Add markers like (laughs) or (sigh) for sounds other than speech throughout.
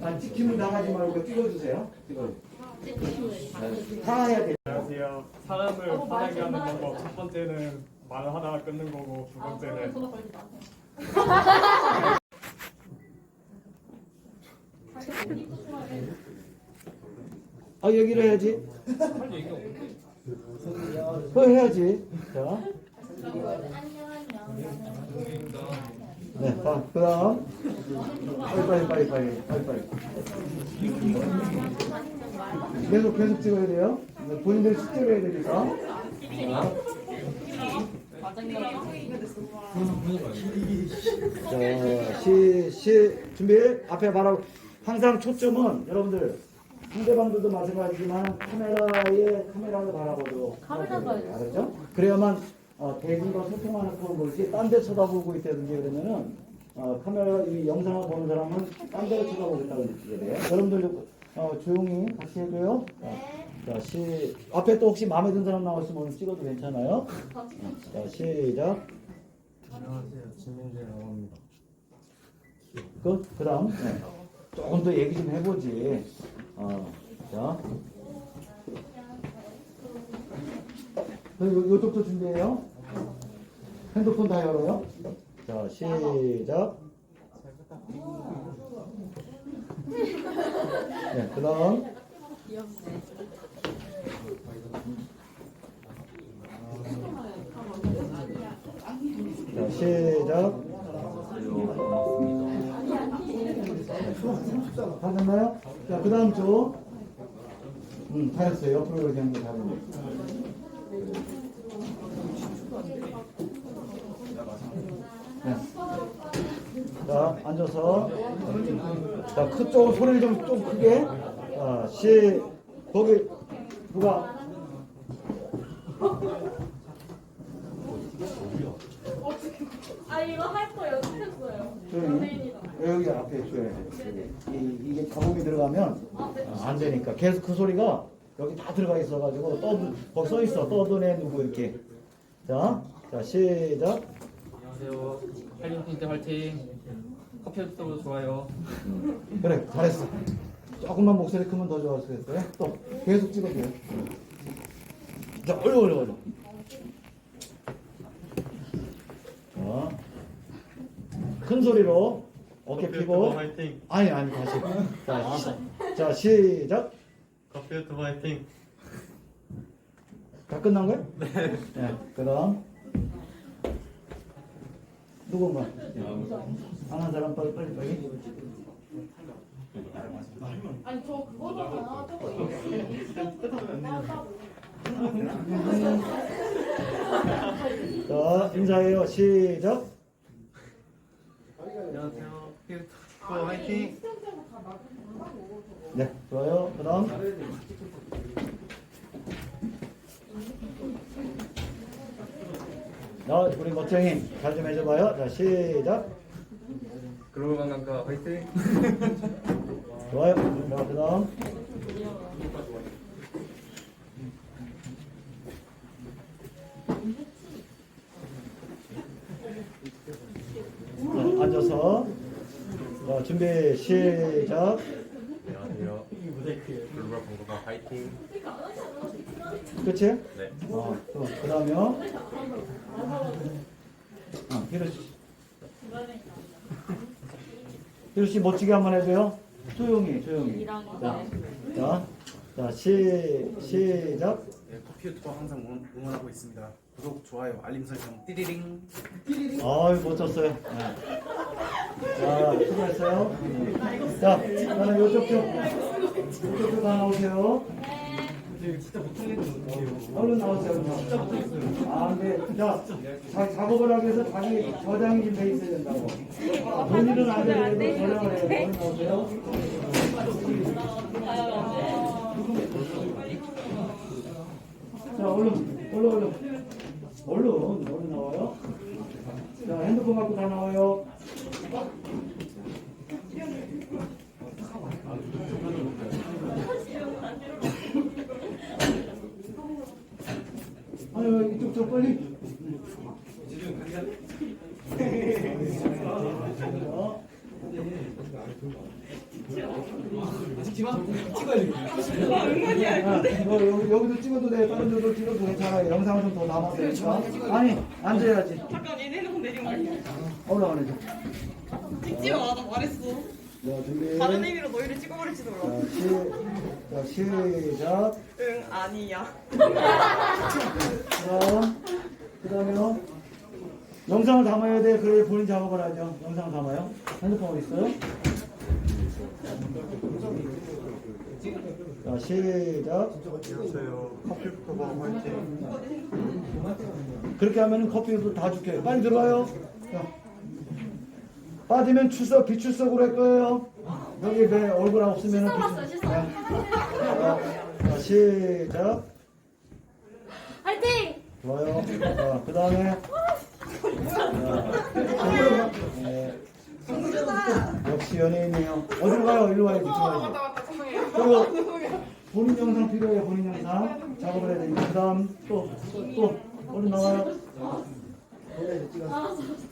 아, 찍힘을 당하지 말고 찍어주세요. 찍어. 당해야 돼. 안녕하세요. 사람을 화나게 하는 방법 첫 번째는 말을 하다가 끊는 거고 두 번째는 아 여기를 해야지. 그거 해야지. 자. 네, 자, 그 다음 빨리 빨리 빨리 빨리 빨리 빨리. 계속 계속 찍어야 돼요. 네, 본인들 숙제를 해야 되니까. 자, 시, 시, 준비. 앞에 바로 항상 초점은 여러분들 상대방들도 마찬가지지만 카메라에 카메라를 바라보도록 해야 돼요. 알았죠? 그래야만 어, 대중과 소통하는 그런 것이 딴데 쳐다보고 있다든지 그러면은 어, 카메라 이 영상을 보는 사람은 딴 데로 쳐다보겠다고 느끼게 돼요. 여러분들 어, 조용히 같이 해줘요. 자, 자, 시 앞에 또 혹시 마음에 든 사람 나왔으면 오늘 찍어도 괜찮아요. 자, 시작. 안녕하세요. 진민재라고 합니다. 끝. 그 다음. 네. 조금 더 얘기 좀 해보지. 어, 자. 그럼 요, 요쪽도 준비해요. 핸드폰 다 열어요. 자, 시작. 네, 그 다음. 자, 시작. 다 됐나요? 자, 그 다음 쪽. 음, 다 했어요. 옆으로 게다 됐네. 네. 자, 앉아서. 자, 그쪽 소리를 좀, 좀 크게. 자, 시, 거기, 누가? 아 이거 할 거 연습했어요. 조용히. 여기 앞에 줘야 돼. 이, 이게 가공이 들어가면 어, 안 되니까. 계속 그 소리가 여기 다 들어가 있어가지고 떠, 거기 써 있어. 떠드네 누구 이렇게. 자, 자, 시작. 안녕하세요. 할리우드 때 화이팅. 커피 흡수도 좋아요. 그래, 잘했어. 조금만 목소리 크면 더 좋았을 거예요. 또 계속 찍어줘요. 자, 얼른 얼른 얼른. 자, 큰 소리로 어깨 펴고. 화이팅. 아니 아니 다시. 자, 시, 자 시작. 커피 유튜브 화이팅. 다 끝난 거야? 네. 네. 그다음 누군가? 하나 사람 빨리 빨리 빨리. 아니 저 그거잖아. 저거 자 인사해요. 시작. 안녕하세요. 커피 유튜브 화이팅. 네, 좋아요. 그 다음 자, 우리 멋쟁이 잘 좀 해줘봐요. 자, 시작. 글로벌 관광가 화이팅. (laughs) 좋아요. 자, 그 다음 자, 앉아서 자, 준비 시작. 안녕하세요. 글로벌 공부가 화이팅. 끝이? 네. 어, 또 그 다음에요. 어, 희루 씨. 희루 씨 멋지게 한번 해줘요. 조용히, 조용히. 자, 자, 자, 시, 시작. 네, 커피 유튜버 항상 응원, 응원하고 있습니다. 구독, 좋아요, 알림 설정 띠리링. 아유, 멋졌어요. 네. 자, 수고했어요. 자, 저는 요쪽 좀, 요쪽 좀다 나오세요. 얼른 나오세요. 진짜 못했어요. 아, 근데, 자, 자, 작업을 하기 위해서 자기 저장이 좀돼 있어야 된다고. 본인은 안 되는데 저장을 해요. 얼른 나오세요. 자, 얼른, 얼른, 얼른. 얼른, 얼른 나와요. 자, 핸드폰 갖고 다 나와요. 저 빨리. 어? 아, 뭐 여기, 여기도 찍어도 돼. 다른 데도 찍어도 괜찮아요. 영상을 좀더 되니까. 아니, 앉아야지. 잠깐 얘네 핸드폰 내리면 돼. 올라가네. 좀. 찍지 마, 나 말했어. 자, 준비. 다른 의미로 너희를 찍어버릴지도 몰라. 자, 시, 자, 시작. 응, 아니야. 그다음, 그다음에요. 영상을 담아야 돼. 그래 본인 작업을 하죠. 영상 담아요. 핸드폰 어디 있어요? 자, 시작. 그렇게 하면 커피도 다 줄게요. 빨리 들어와요. 자. 빠지면 출석, 비출석으로 할 거예요. 여기 내 얼굴 없으면. 자, 자, 시작. 화이팅! 좋아요. 자, 그 다음에. 역시 연예인이에요. 어디로 가요? 일로 와야지. 좋아요. 그리고 본인 영상 필요해요. 본인 영상. 작업을 해야 되니까. 그 다음 또, 또, 얼른 나와요. 알았어.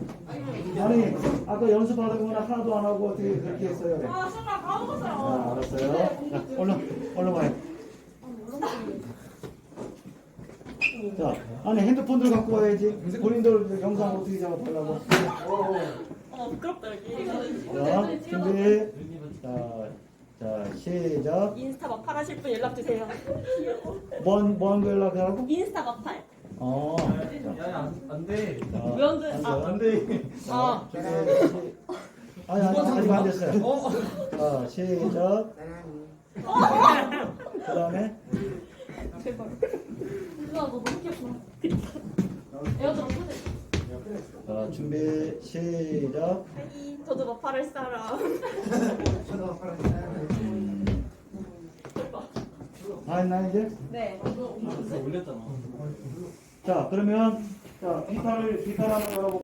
아니, 아까 연습하던 거나 하나도 안 하고 어떻게 그렇게 했어요? 아, 순간 까먹었어요. 아, 알았어요. 자, 얼른, 얼른 와요. 자, 아니 핸드폰들 갖고 와야지. 본인들 영상 어떻게 작업하려고. 어, 부끄럽다, 여기. 자, 준비. 자, 자, 시작. 인스타 막팔 하실 분 연락주세요. 뭔, 뭔 연락하라고? 인스타 막팔. 어. 안 돼. 자, 왜안 돼? 아, 안 돼. 자, 준비. 아니, 아니, 아직 안 됐어요. 자, 시작. 그 다음에. 누나, 너 너무 귀엽구나. 에어드랍 켜져. 자, 준비, 시작. 하이, 저도 할 사람. 다 했나, 이제? 네. 올렸잖아. 자, 그러면, 자, 기타를, 기타를 하는 거라고.